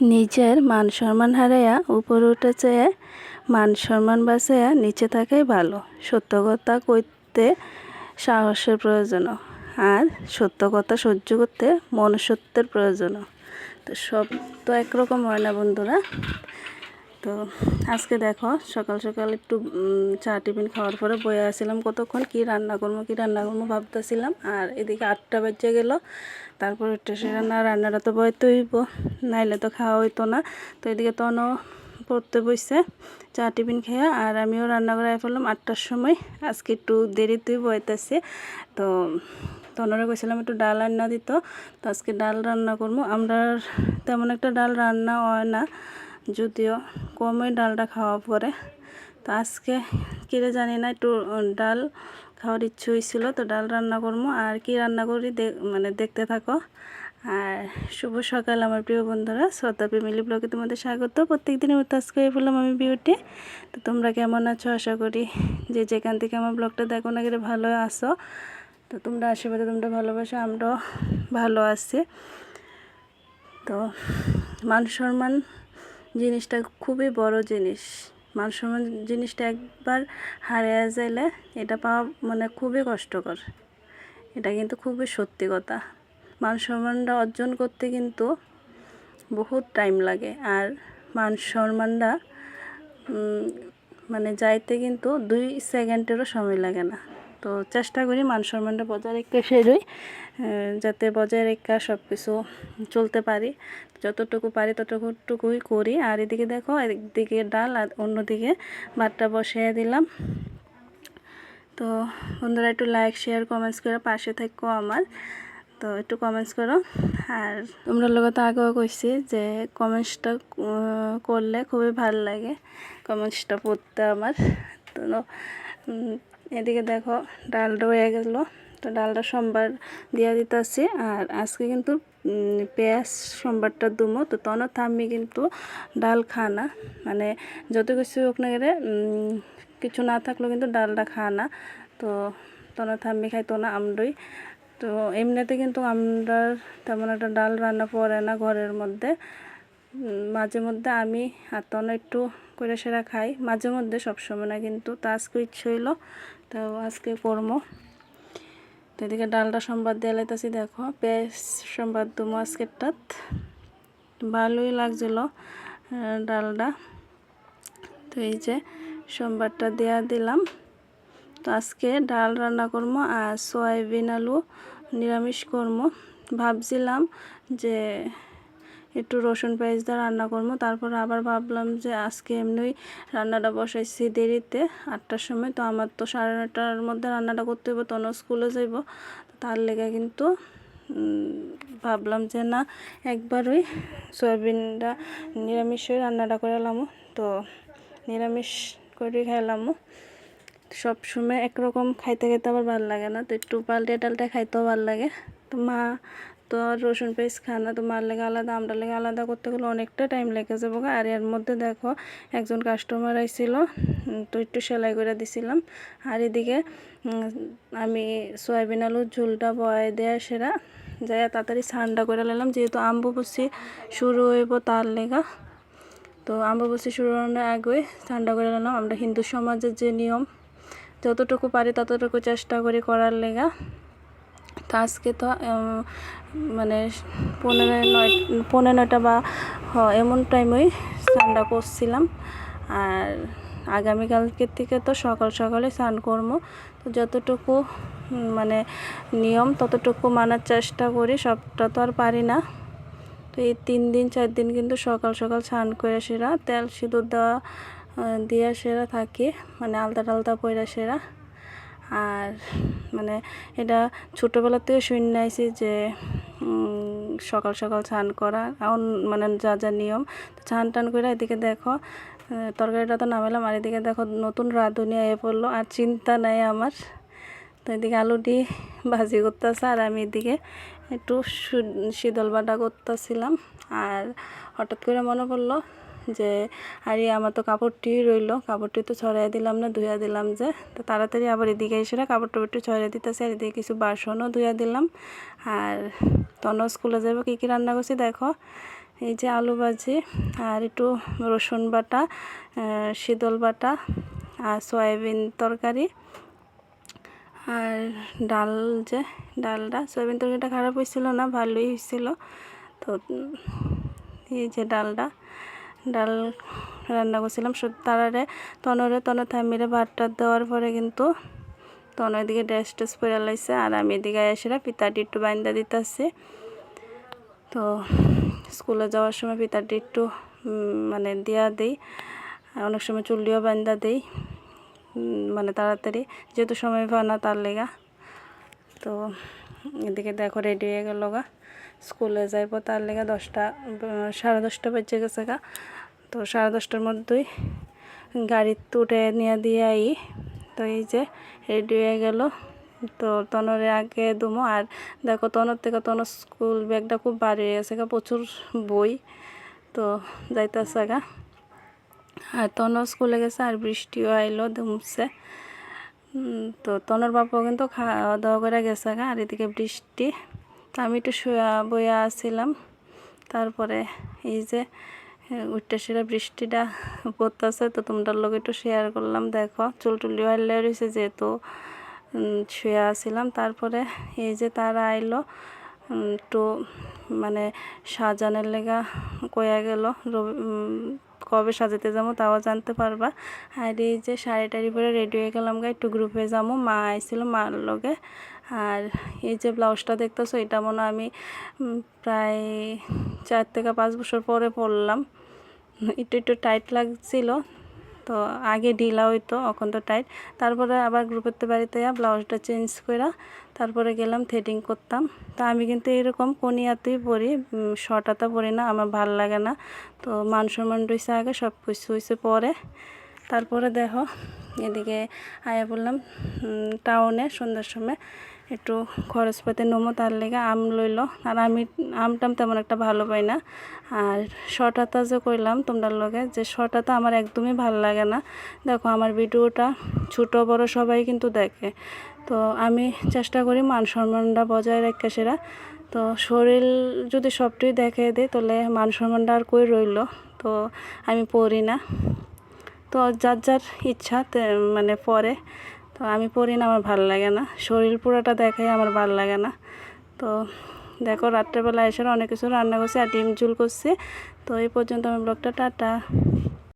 নিজের মান সম্মান হারাইয়া উপরে উঠে চেয়ে মান সম্মান বাঁচাইয়া নিচে থাকাই ভালো। সত্য কথা কইতে সাহসের প্রয়োজন আর সত্য কথা সহ্য করতে মনুষ্যত্বের প্রয়োজন তো সব তো একরকম হয় না বন্ধুরা। তো আজকে দেখো, সকাল সকাল একটু চা টিফিন খাওয়ার পরে বয়ে আসছিলাম কতক্ষণ, কি রান্না করব, কি রান্না করব ভাবতেছিলাম। আর এদিকে আটটা বেজে গেল, তারপর সে রান্না, রান্নাটা তো বইতে হইব, নাইলে তো খাওয়া হইতো না। তো এদিকে তনও পড়তে বসছে চা টিফিন খেয়ে, আর আমিও রান্না করে ফেললাম আটটার সময়। আজকে একটু দেরিতেই বইতেছে তো তনরে কইছিলাম একটু ডাল রান্না দিত, তো আজকে ডাল রান্না করব। আমরা তেমন একটা ডাল রান্না হয় না। যদিও কমই ডালটা খাওয়া পরে। তো আজকে কিরে জানি না, একটু ডাল খাওয়ার ইচ্ছে হয়েছিল, তো ডাল রান্না করব। আর কি রান্না করি মানে দেখতে থাকো। আর শুভ সকাল আমার প্রিয় বন্ধুরা শ্রদ্ধা ফ্যামিলি ব্লগে তোমাদের স্বাগত। প্রত্যেক দিনের মতো আজকে বললাম আমি বিউটি। তো তোমরা কেমন আছো? আশা করি যে যেখান থেকে আমার ব্লগটা দেখো না গেলে ভালো আসো তো তোমরা আশীর্বাদে তোমরা ভালোবাসো, আমরাও ভালো আছি। তো মান সম্মান জিনিসটা খুবই বড় জিনিস। মান সম্মান জিনিসটা একবার হারিয়ে যাইলে এটা পাওয়া মানে খুবই কষ্টকর। এটা কিন্তু খুবই সত্যি কথা। মান সম্মানটা অর্জন করতে কিন্তু বহুত টাইম লাগে। আর মান সম্মানটা মানে যাইতে কিন্তু দুই সেকেন্ডেরও সময় লাগে না। তো চেষ্টা করি মান সম্মানটা বজায় রেখে সেরই যাতে বজায় রেখে সব কিছু চলতে পারি। যতটুকু পারি ততটুকুই করি। আর এদিকে দেখো একদিকে ডাল আর অন্যদিকে ভাতটা বসিয়ে দিলাম। তো বন্ধুরা একটু লাইক শেয়ার কমেন্টস করে পাশে থেকো আমার। তো একটু কমেন্টস করো। আর তোমরা লোক তো আগেও কইছি যে কমেন্টসটা করলে খুবই ভালো লাগে। কমেন্টসটা পড়তে আমার। তো এদিকে দেখো ডালটা হয়ে গেল। তো ডালটা সোমবার দিয়ে দিতেছি। আর আজকে কিন্তু পেঁয়াজ সোমবারটা দুমো। তো তখন থাম্মি কিন্তু ডাল খানা মানে যত কিছু হোক না গেলে কিছু না থাকলেও কিন্তু ডালটা খায় না। তো তখন থাম্মি খাইতো না আমরাই। তো এমনিতে কিন্তু আমরা তেমন একটা ডাল রান্না পড়ে না ঘরের মধ্যে। মাঝে মধ্যে আমি আর তখন একটু করে সেরা খাই। মাঝে মধ্যে সবসময় না, কিন্তু তো আজকে ইচ্ছে হইল তো আজকে করব তো এদিকে ডালটা সম্বাদ দিয়ে লাইতেছি, দেখো, পেঁয়াজ সম্বাদ দুমো আজকেরটাত। ভালোই লাগছিল ডালটা। তো এই যে সোমবারটা দেওয়া দিলাম। তো আজকে ডাল রান্না করব আর সয়াবিন আলু নিরামিষ করব ভাবছিলাম যে একটু রসুন পেঁয়াজ দিয়ে রান্না করব। তারপর আবার ভাবলাম যে আজকে এমনি রান্নাটা বসাইছি দেরিতে আটটার সময়। তো আমার তো সাড়ে নটার মধ্যে রান্নাটা করতে হবে তখন স্কুলে যাইব। তার লেগে কিন্তু ভাবলাম যে না, একবার ওই সয়াবিনটা নিরামিষই রান্নাটা করে এলাম তো নিরামিষ করে খাইলাম সব সময় একরকম খাইতে খাইতে আবার ভালো লাগে না। তো একটু পাল্টে টাল্টে খাইতেও ভালো লাগে। তো মা তো আর রসুন পেঁয়াজ খায় না, তো মার লেগে আলাদা, আমরা লেগে আলাদা করতে গেলে অনেকটা টাইম লেগে যাব। আর এর মধ্যে দেখো, একজন কাস্টমার আইছিল তো একটু সেলাই করে দিছিলাম। আর এদিকে আমি সয়াবিন আলুর ঝোলটা বয়ে দেয়া সেরা যাই তাড়াতাড়ি ঠান্ডা করে নিলাম। যেহেতু আম্বুবসি শুরু হইব তার লেগা, তো আম্বুবসি শুরু হওয়ার আগে ঠান্ডা করে নিলাম। আমরা হিন্দু সমাজের যে নিয়ম, যতটুকু পারি ততটুকু চেষ্টা করি করার লেগা। তো আজকে তো মানে পনেরো নয়, পনেরো নয়টা বা এমন টাইমেই স্নানটা করছিলাম। আর আগামীকালকের থেকে তো সকাল সকালে স্নান করব। তো যতটুকু মানে নিয়ম, ততটুকু মানার চেষ্টা করি, সবটা তো আর পারি না। তো এই তিন দিন, চার দিন কিন্তু সকাল সকাল স্নান করে সেরা, তেল সিঁদুর দেওয়া দিয়া সেরা থাকি মানে আলতা টালতা পয়রা সেরা। আর মানে এটা ছোটোবেলা থেকে শুনে আইছি যে সকাল সকাল স্নান করা, এখন মানে যা যা নিয়ম স্নান টান করে এদিকে দেখো তরকারিটা তো নামালাম, আর এদিকে দেখো নতুন রাঁধুনি এ পড়ল, আর চিন্তা নাই আমার। তো এদিকে আলু দিয়ে ভাজি করতেছে, আর আমি এদিকে একটু শীতল বাটা করতেছিলাম, আর হঠাৎ করে মনে পড়ল যে, আরে, আমার তো কাপড়টি রইল, কাপড়টি তো ছড়াই দিলাম না ধুয়া দিলাম যে। তো তাড়াতাড়ি আবার এদিকে এসে কাপড় টাপড় একটু ছড়াই দিতেছে, আর এদিকে কিছু বাসনও ধুয়া দিলাম। আর তনও স্কুলে যাব কী কী রান্না করছি দেখো। এই যে আলু ভাজি, আর একটু রসুন বাটা শীতল বাটা, আর সয়াবিন তরকারি। আর ডাল যে ডালটা সয়াবিন তরকারিটা খারাপ হয়েছিল না, ভালোই হয়েছিল তো এই যে ডালটা ডাল রান্না করছিলাম। তারারে তনরে তন থামিরে ভাতটা দেওয়ার পরে কিন্তু তন এদিকে ড্রেস টেস পরে লাইছে আর আমি এদিকে এসে পিতাটি একটু বাইন্দা দিতেছি। তো স্কুলে যাওয়ার সময় পিতাটি একটু মানে দিয়া দেই। অনেক সময় চুল্লিও বান্দা দেই। মানে তাড়াতাড়ি, যেহেতু সময় পায় না তার লেগা। তো এদিকে দেখো রেডি হয়ে গেল গা। স্কুলে যাইব তার লেগে দশটা সাড়ে দশটা বেজে গেছে গা। তো সাড়ে দশটার মধ্যেই গাড়িতে তুটে নিয়ে দিয়ে আই। তো এই যে রেডি হয়ে গেল। তো তনরে আগে দুমো আর দেখো তনর থেকে তনর স্কুল ব্যাগটা খুব ভারী হয়ে গেছে গা, প্রচুর বই। তো যাইতেছে গা। আর তনর স্কুলে গেছে আর বৃষ্টিও আইলো দুমছে তো তনর বাপাও কিন্তু খাওয়া দাওয়া করে গেছে গা, আর এদিকে বৃষ্টি। তো আমি একটু শুয়া, বইয়া আসছিলাম তারপরে এই যে উঠতে সেরা বৃষ্টিটা পড়তেছে, তো তোমরা লোক একটু শেয়ার করলাম। দেখো, চুল টুলি হাইলে রয়েছে যেহেতু শুয়ে আসছিলাম তারপরে এই যে তারা আইলো একটু মানে সাজানোর লেগা কয়া গেল, রবি কবে সাজাতে যাব তাও জানতে পারবা। আর এই যে শাড়ি টাড়ি পরে রেডি হয়ে গেলাম গা, একটু গ্রুপে যাব। মা আইছিল মার লগে। আর এই যে ব্লাউজটা দেখতেছো, এটা মনে আমি প্রায় চার থেকে পাঁচ বছর পরে পরলাম। একটু একটু টাইট লাগছিল তো আগে ঢিলা হইতো, এখন তো টাইট তারপরে আবার গ্রুপের বাড়িতে ব্লাউজটা চেঞ্জ করে তারপরে গেলাম থ্রেডিং করতাম। তো আমি কিন্তু এরকম কোনিয়াতেই পরি শর্ট হাতা পরি না, আমার ভালো লাগে না। তো মান সম্মান রয়েছে আগে সব কিছু হয়েছে পরে। তারপরে দেখো, এদিকে আয়া বললাম টাউনে সন্ধ্যার সময় একটু খরচপাতি নমো তার লেগে আম লইলো। আর আমি আম টাম তেমন একটা ভালো পাই না। আর শর্ট হাতা যে কইলাম তোমরা লগে, যে শর্ট হাতা আমার একদমই ভালো লাগে না। দেখো আমার ভিডিওটা ছোট বড় সবাই কিন্তু দেখে। তো আমি চেষ্টা করি মান সম্মানটা বজায় রেখে সেরা। তো শরীর যদি সবটাই দেখে দিই, তাহলে মান সম্মানটা আর কই রইল? তো আমি পড়ি না। তো যার যার ইচ্ছা তে- মানে পরে তো আমি পরি না, আমার ভালো লাগে না। শরীর পুরোটা দেখাই আমার ভালো লাগে না। তো দেখো, রাত্রেবেলা এসে অনেক কিছু রান্না করছি আর ডিম ঝুল করছে। তো এই পর্যন্ত আমি ব্লগটা, টাটা।